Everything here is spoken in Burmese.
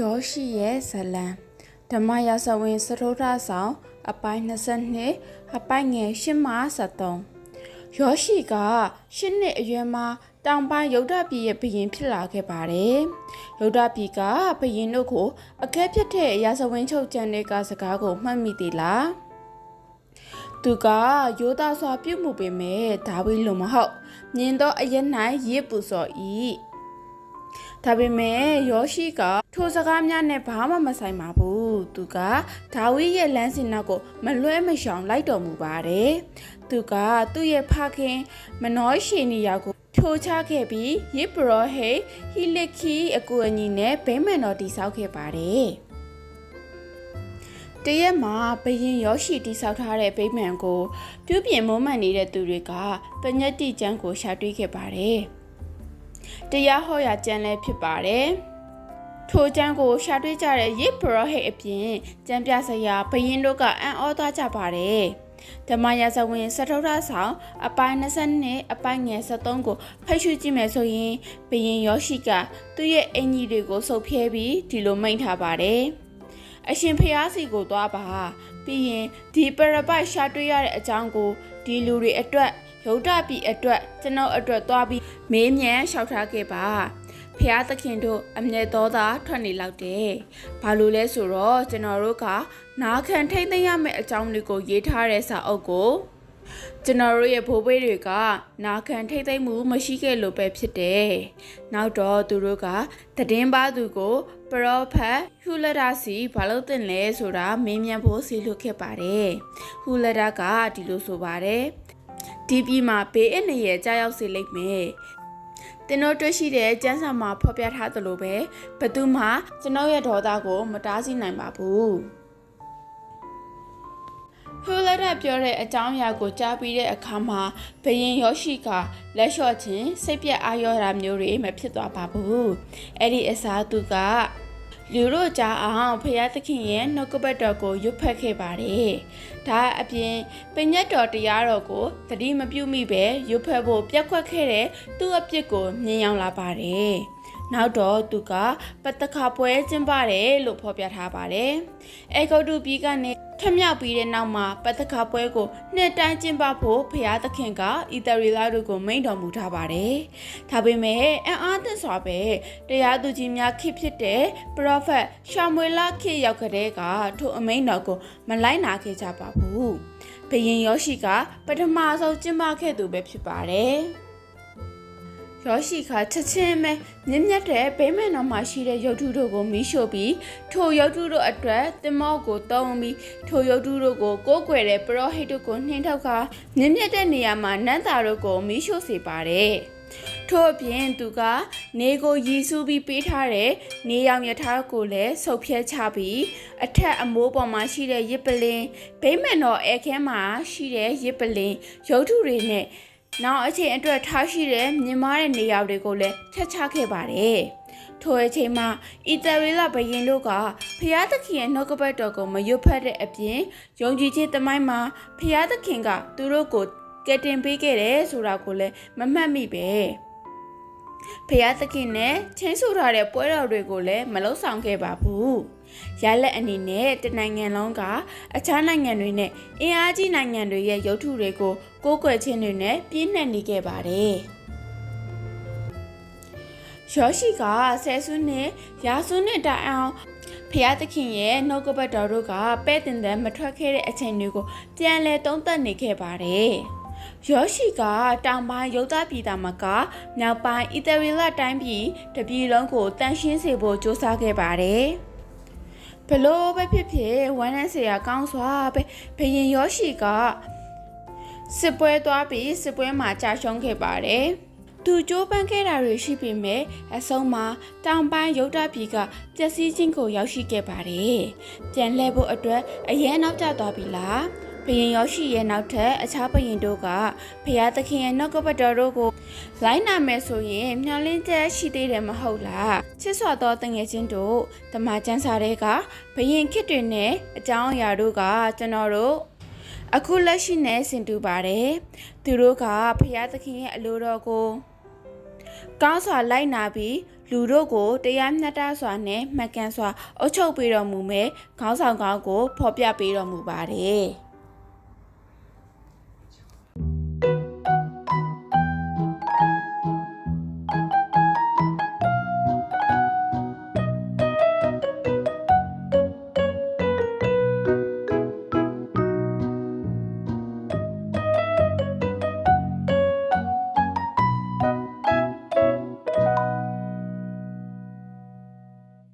ယောရှိရဲ့ဇလံဓမ္မရာဇဝင်စထုထဆောင် အပိုင်း22အပိုင်းငယ်8မှ73ယောရှိကရှစ်နှစ်အရွယ်မှာတောင်ပိုင်းယုဒပြည်ရဲ့ဘုရင်ဖြစ်လာခဲ့ပါတယ်ယုဒပြည်ကဘုရင်တို့ကိုအကဲဖြတ်တဲ့ရာဇဝင်ချုပ်ကျမ်းတွေကစကားကိုမှတ်မိသေးလားသူကယောသားစွာပြုတ်မှုပေမဲ့ဒါဝိလိုမဟုတ်မြင်တော့အရက်၌ရစ်ပူစော်ဤ ဒါပေမဲ့ယောရှိကထိုစကားများနဲ့ဘာမှမဆိုင်ပါဘူးသူကဒါဝိရဲ့လမ်းစဉ်နောက်ကိုမလွဲမရှောင်လိုက်တော်မူပါတယ်သူကသူ့ရဲ့ဖခင်မနောရှေနီယာကိုထိုးချခဲ့ပြီးယေဘရဟေဟီလက်ခီအကူအညီနဲ့ဗိမန်တော်တိဆောက်ခဲ့ပါတယ်တရက်မှာဘရင်ရောရှိတိဆောက်ထားတဲ့ဗိမာန်ကို ပြုပြင်မွမ်းမံနေတဲ့သူတွေကပညတ်တိကျမ်းကိုရှာတွေ့ခဲ့ပါတယ်။ တရားဟောရာကျမ်းလည်းဖြစ်ပါတယ်။ထိုကျမ်းကိုရှာတွေ့ကြတဲ့ယေဘရဟိတ်အပြင်ကျမ်းပြဆရာဘရင်တို့ကအံ့ဩသွားကြပါတယ်။ဓမ္မရာဇဝင်စထုထဆောင်အပိုင်း22အပိုင်းငယ်73ကိုဖတ်ရှုကြည့်မယ်ဆိုရင်ဘရင်ယောရှိကသူ့ရဲ့အင်ကြီးတွေကိုစုပ်ဖြဲပြီးဒီလိုမိန့်ထားပါတယ်။အရှင်ဖျားစီကိုသွားပါပြီးရင်ဒီပရပိုက်ရှာတွေ့ရတဲ့အကြောင်းကိုဒီလူတွေအတွက် ရုဒ္ဓပြည်အတွက်ကျွန်ုပ်အတွက်သွားပြီးမေးမြန်းလျှောက်ထားခဲ့ပါဖျားသခင်တို့အမျက်တော်သာထွက်နေလောက်တယ်။ဘာလို့လဲဆိုတော့ကျွန်တော်တို့ကနာခံထိမ့်သိမ်းရမယ့်အကြောင်းတွေကိုရေးထားတဲ့စာအုပ်ကိုကျွန်တော်တို့ရဲ့ဘိုးဘေးတွေကနာခံထိမ့်သိမ့်မှုမရှိခဲ့လို့ပဲဖြစ်တယ်။နောက်တော့သူတို့ကတည်င်းပါသူကိုပရောဖက်ဟူလဒါစီဘာလို့တင်လဲဆိုတာမင်းမြန်ဖို့စီလွတ်ခဲ့ပါတယ်။ဟူလဒါကဒီလိုဆိုပါတယ်။ ဒီပြည်မှာဘေးအန္တရာယ်ကြောက်စေလိမ့်မယ်။တင်တို့တွေ့ရှိတဲ့ကျန်းစာမှာဖော်ပြထားသလိုပဲဘသူမှကျွန်ုပ်ရဲ့ဒေါသကို မတားဆီးနိုင်ပါဘူး။ဟူလက်ရက်ပြောတဲ့အကြောင်းအရာကိုကြားပြီးတဲ့အခါမှာဘယင်ယောရှိကလက်လျှော့ခြင်းစိတ်ပြက်အာရောတာမျိုးတွေမဖြစ်သွားပါဘူးအဲ့ဒီအစားသူက လူတို့ကြားအောင်ဖရာသခင်ရဲ့နှုတ်ကပတ်တော်ကိုရွတ်ဖတ်ခဲ့ပါတယ်။ဒါအပြင်ပညတ်တော်တရားတော်ကိုသတိမပြုမိပဲရွတ်ဖတ်ဖို့ပြက်ခွက်ခဲ့တဲ့သူ့အပြစ်ကိုမြင်ရောက်လာပါတယ်။ နောက်တော့သူကပတ္တခါပွဲကျင်းပါတယ်လို့ဖော်ပြထားပါတယ်။အေဂုတ်တုပြည်ကနေထမြောက်ပြီးတဲ့နောက်မှာပတ္တခါပွဲကိုနှစ်တိုင်းကျင်းပဖို့ဖရာသခင်ကဣသရေလတို့ကိုမိန့်တော်မူထားပါတယ်။ဒါပေမဲ့အံ့အားသင့်စွာပဲတရားသူကြီးများခေဖြစ်တဲ့ပရောဖက်ရှောမွေလခေရောက်ကြတဲ့ကထိုအမိန့်တော်ကိုမလိုက်နာခဲ့ကြပါဘူး။ဘယင်ယောရှိကပထမဆုံးကျင်းပခဲ့သူပဲဖြစ်ပါတယ်။ ရောရှိခါချက်ချင်းပဲမြင့်မြတ်တဲ့ဘေးမဲ့တော်မှာရှိတဲ့ရုပ်ထုတို့ကိုမီးရှို့ပြီးထိုရုပ်ထုတို့အတွက်တင်မော့ကိုတုံးပြီးထိုရုပ်ထုတို့ကိုကိုးကွယ်တဲ့ပရောဟိတ်တို့ကိုနှင်းထောက်ခါမြင့်မြတ်တဲ့နေရာမှာနန်းသားတို့ကိုမီးရှို့စေပါတယ်ထို့အပြင်သူကနေကိုရည်စူးပြီးပေးထားတဲ့နေရောင်ရထားကိုလည်းဆုပ်ဖြဲချပြီးအထက်အမိုးပေါ်မှာရှိတဲ့ရစ်ပလင်ဗိမ္မာန်တော်အဲခဲမှာရှိတဲ့ရစ်ပလင်ရုပ်ထုတွေနဲ့ နောက်အချိန်အတွက်ထားရှိတဲ့မြင်မာတဲ့နေရာတွေကိုလည်းထက်ချခဲ့ပါတယ်။ထိုအချိန်မှာအီတရီလဘရင်တို့ကဖျားသခင်ရဲ့နှုတ်ကပတ်တော်ကိုမရွတ်ဖတ်တဲ့အပြင်ယုံကြည်ခြင်းတမိုင်းမှာဖျားသခင်ကသူတို့ကိုကယ်တင်ပေးခဲ့တယ်ဆိုတာကိုလည်းမမှတ်မိပဲ။ဖျားသခင်နဲ့ချင်းဆိုထားတဲ့ပွဲတော်တွေကိုလည်းမလုံဆောင်ခဲ့ပါဘူး။ရလက်အနေနဲ့တနိုင်ငံလုံးကအခြားနိုင်ငံတွေနဲ့အင်အားကြီးနိုင်ငံတွေရဲ့ရုပ်ထုတွေကို ကိုးကွယ်ခြင်းတွေနဲ့ပြည့်နှက်နေခဲ့ပါတယ်။ယောရှိကဆယ်စုနှစ်ရာစုနှစ်တိုင်အောင်ဖျားသခင်ရဲ့နှုတ်ကပတ်တော်တို့ကပဲ့တင်တဲ့မထွက်ခဲ့တဲ့အချိန်တွေကိုပြန်လည်သုံးသပ်နေခဲ့ပါတယ်။ယောရှိကတောင်ပိုင်း犹သားပြည်သားမကမြောက်ပိုင်းအီသရေလတိုင်းပြည်တပြည်လုံးကိုတန်ရှင်းစေဖို့စ조사ခဲ့ပါတယ်။ဘလို့ပဲဖြစ်ဖြစ်ဝမ်းနည်းစရာကောင်းစွာပဲဘရင်ယောရှိက စစ်ပွဲသွားပြီးစစ်ပွဲမှာကြာရှုံးခဲ့ပါတယ်သူကြိုးပမ်းခဲ့တာတွေရှိပေမဲ့အဆုံးမှာတောင်ပိုင်းရုတ်တပြည်ကပျက်စီးခြင်းကိုရောက်ရှိခဲ့ပါတယ်။ပြန်လှည့်ဖို့အတွက်အရင်နောက်ကျသွားပြီလား။ဘယင်ရောရှိရဲ့နောက်ထပ်အခြားဘယင်တို့ကဖျားသခင်ရဲ့နှုတ်ကပတ်တော်တို့ကိုလိုင်းနာမယ်ဆိုရင်မျှော်လင့်ချက်ရှိသေးတယ်မဟုတ်လားချစ်စွာသောတငယ်ချင်းတို့တမန်ကျမ်းစာတွေကဘယင်ခစ်တွေနဲ့အကြောင်းအရာတို့ကကျွန်တော်တို့ အခုလက်ရှိနဲ့ဆင်တူပါတယ်သူတို့ကဖျားသခင်ရဲ့အလိုတော်ကိုကောင်းစွာလိုက်နာပြီးလူတို့ကိုတရားမျှတစွာနဲ့မှန်ကန်စွာအုပ်ချုပ်ပေးတော်မူမဲ့ခေါင်းဆောင်ကောင်းကိုဖော်ပြပေးတော်မူပါတယ်။